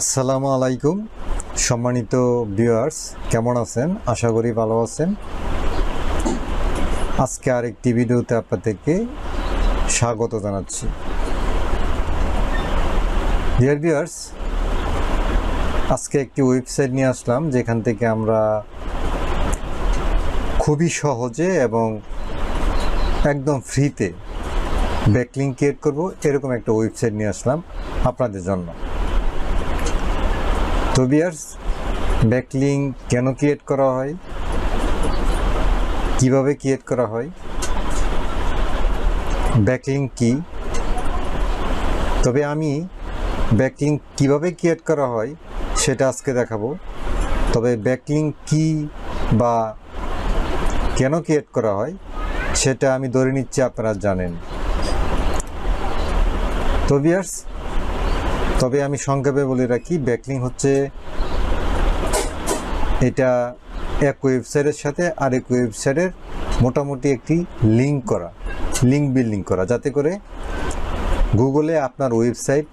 আসসালামু আলাইকুম। সম্মানিত ভিউয়ার্স, কেমন আছেন? আশা করি ভালো আছেন। আজকে আরেকটি ভিডিওতে আপনাদেরকে স্বাগত জানাচ্ছি। ডিয়ার ভিউয়ার্স, আজকে একটি ওয়েবসাইট নিয়ে আসলাম, যেখান থেকে আমরা খুবই সহজে এবং একদম ফ্রিতে ব্যাকলিং ক্রিয়েট করব। এরকম একটা ওয়েবসাইট নিয়ে আসলাম আপনাদের জন্য। তো বিয়ার্স ব্যাকলিং কেন ক্রিয়েট করা হয়? কীভাবে ক্রিয়েট করা হয়? ব্যাকলিং কি? তবে আমি ব্যাকলিং কীভাবে ক্রিয়েট করা হয় সেটা আজকে দেখাবো। তবে ব্যাকলিং কি বা কেন ক্রিয়েট করা হয় সেটা আমি ধরে নিচ্ছি আপনারা জানেন। তো বিয়ার্স তবে আমি সংক্ষেপে বলে রাখি, ব্যাকলিং হচ্ছে এটা এক ওয়েবসাইটের সাথে আরেক ওয়েবসাইটের মোটামুটি একটি লিঙ্ক করা লিঙ্ক বিল্ডিং করা, যাতে করে গুগলে আপনার ওয়েবসাইট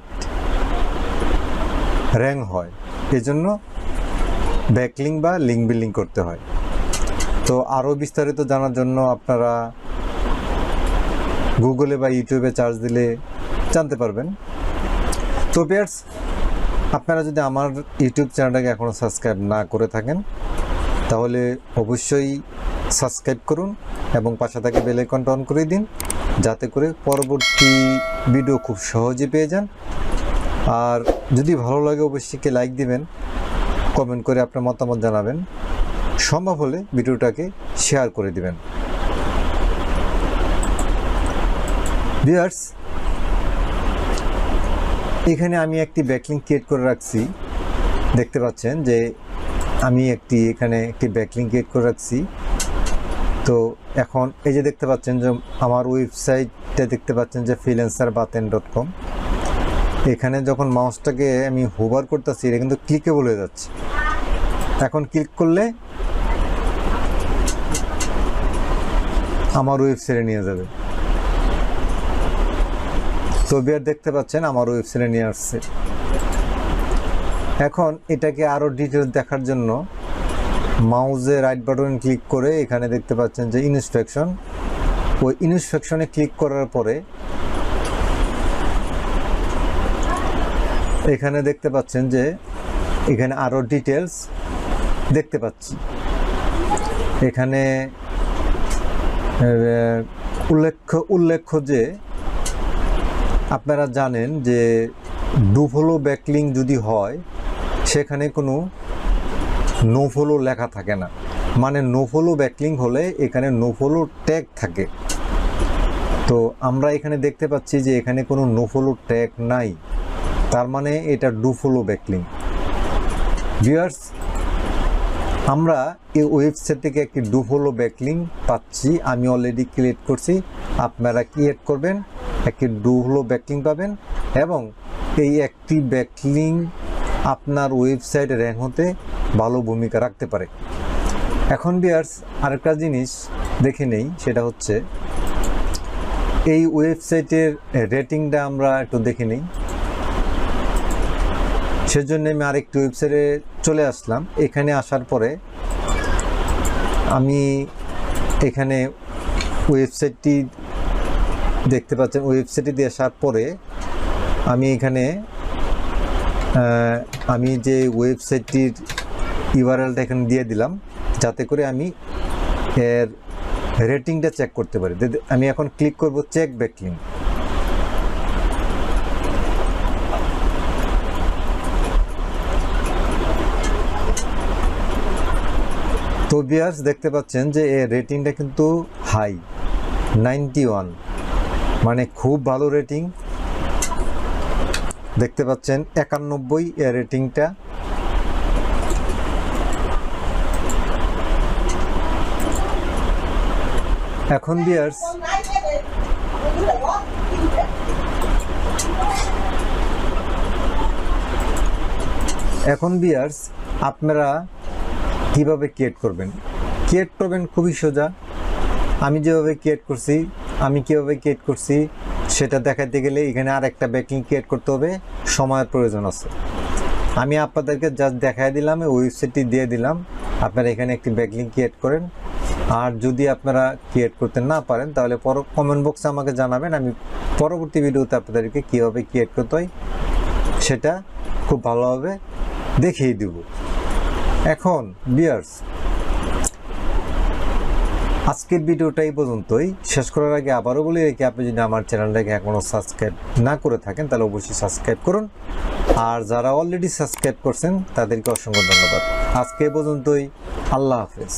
র্যাঙ্ক হয়। এজন্য ব্যাকলিং বা লিঙ্ক বিল্ডিং করতে হয়। তো আরও বিস্তারিত জানার জন্য আপনারা গুগলে বা ইউটিউবে চার্জ দিলে জানতে পারবেন। তো পেয়ার্স আপনারা যদি আমার ইউটিউব চ্যানেলটাকে এখনও সাবস্ক্রাইব না করে থাকেন, তাহলে অবশ্যই সাবস্ক্রাইব করুন এবং পাশে থাকে বেল আইকনটা অন করে দিন, যাতে করে পরবর্তী ভিডিও খুব সহজে পেয়ে যান। আর যদি ভালো লাগে অবশ্যই লাইক দিবেন কমেন্ট করে আপনার মতামত জানাবেন, সম্ভব হলে ভিডিওটাকে শেয়ার করে দিবেন। ভিউয়ার্স এখানে আমি একটি ব্যাকলিং ক্রিয়েট করে রাখছি। দেখতে পাচ্ছেন যে আমি একটি এখানে একটি ব্যাকলিং ক্রিয়েট করে রাখছি। তো এখন এই যে দেখতে পাচ্ছেন যে আমার ওয়েবসাইটটা দেখতে পাচ্ছেন যে ফ্রিল্যান্সার বাতেন ডট কম এখানে যখন মাউসটাকে আমি হোভার করতেছি, এটা কিন্তু ক্লিকেবল হয়ে যাচ্ছে। এখন ক্লিক করলে আমার ওয়েবসাইটে নিয়ে যাবে। তো বিয়ার দেখতে পাচ্ছেন, আমার ওয়েবসাইটে নিয়ে আসছে। এখন এটাকে আরও ডিটেলস দেখার জন্য মাউজে রাইট বাটন ক্লিক করে এখানে দেখতে পাচ্ছেন যে ইনস্পেকশন ওই ইনস্পেকশনে ক্লিক করার পরে এখানে দেখতে পাচ্ছেন যে এখানে আরও ডিটেলস দেখতে পাচ্ছি। এখানে উল্লেখ্য উল্লেখ্য যে আপনারা জানেন যে ডুফলো ব্যাকলিং যদি হয়, সেখানে কোনো নোফলো লেখা থাকে না। মানে নোফলো ব্যাকলিং হলে এখানে নোফলো ট্যাগ থাকে। তো আমরা এখানে দেখতে পাচ্ছি যে এখানে কোনো নোফলো ট্যাগ নাই। তার মানে এটা ডুফলো ব্যাকলিং। ভিউয়ার্স, আমরা এই ওয়েবসাইট থেকে একটি ডুফলো ব্যাকলিং পাচ্ছি। আমি অলরেডি ক্রিয়েট করছি। আপনারা ক্রিয়েট করবেন। একটি ডুফলো ব্যাকলিং পাবেন এবং এই একটি ব্যাকলিং আপনার ওয়েবসাইট র্যাঙ্ক হতে ভালো ভূমিকা রাখতে পারে। এখন বিয়ার্স আরেকটা জিনিস দেখে নেই, সেটা হচ্ছে এই ওয়েবসাইটের রেটিংটা আমরা একটু দেখে নিই। সেজন্য আমি আরেকটি ওয়েবসাইটে চলে আসলাম। এখানে আসার পরে আমি এখানে ওয়েবসাইটটি দেখতে পাচ্ছেন ওয়েবসাইটে দিয়ে আসার পরে আমি এখানে আমি যে ওয়েবসাইটটির ইউআরএলটা এখানে দিয়ে দিলাম, যাতে করে আমি এর রেটিংটা চেক করতে পারি। আমি এখন ক্লিক করব চেক ব্যাকলিং তো বিয়ার্স দেখতে পাচ্ছেন যে এর রেটিংটা কিন্তু হাই নাইনটি ওয়ান মানে খুব ভালো রেটিং দেখতে পাচ্ছেন, একানব্বই এর রেটিংটা এখন বিয়ার্স এখন বিয়ার্স আপনারা কীভাবে ক্রিয়েট করবেন? ক্রিয়েট করবেন খুবই সোজা। আমি যেভাবে ক্রিয়েট করছি আমি কীভাবে ক্রিয়েট করছি, সেটা দেখাতে গেলে এখানে আর একটা ব্যাকিং ক্রিয়েট করতে হবে, সময়ের প্রয়োজন আছে। আমি আপনাদেরকে জাস্ট দেখাই দিলাম ওয়েবসাইটটি দিয়ে দিলাম, আপনারা এখানে একটি ব্যাকলিং ক্রিয়েট করেন। আর যদি আপনারা ক্রিয়েট করতে না পারেন, তাহলে পর কমেন্ট বক্সে আমাকে জানাবেন, আমি পরবর্তী ভিডিওতে আপনাদেরকে কীভাবে ক্রিয়েট করতে হয়, সেটা খুব ভালোভাবে দেখিয়ে দিব। এখন বিয়ার্স আজকের ভিডিওটা এই পর্যন্তই। শেষ করার আগে আবারও বলে রেখে আপনি যদি আমার চ্যানেলটাকে এখনও সাবস্ক্রাইব না করে থাকেন, তাহলে অবশ্যই সাবস্ক্রাইব করুন। আর যারা অলরেডি সাবস্ক্রাইব করছেন, তাদেরকে অসংখ্য ধন্যবাদ। আজকে পর্যন্তই। আল্লাহ হাফেজ।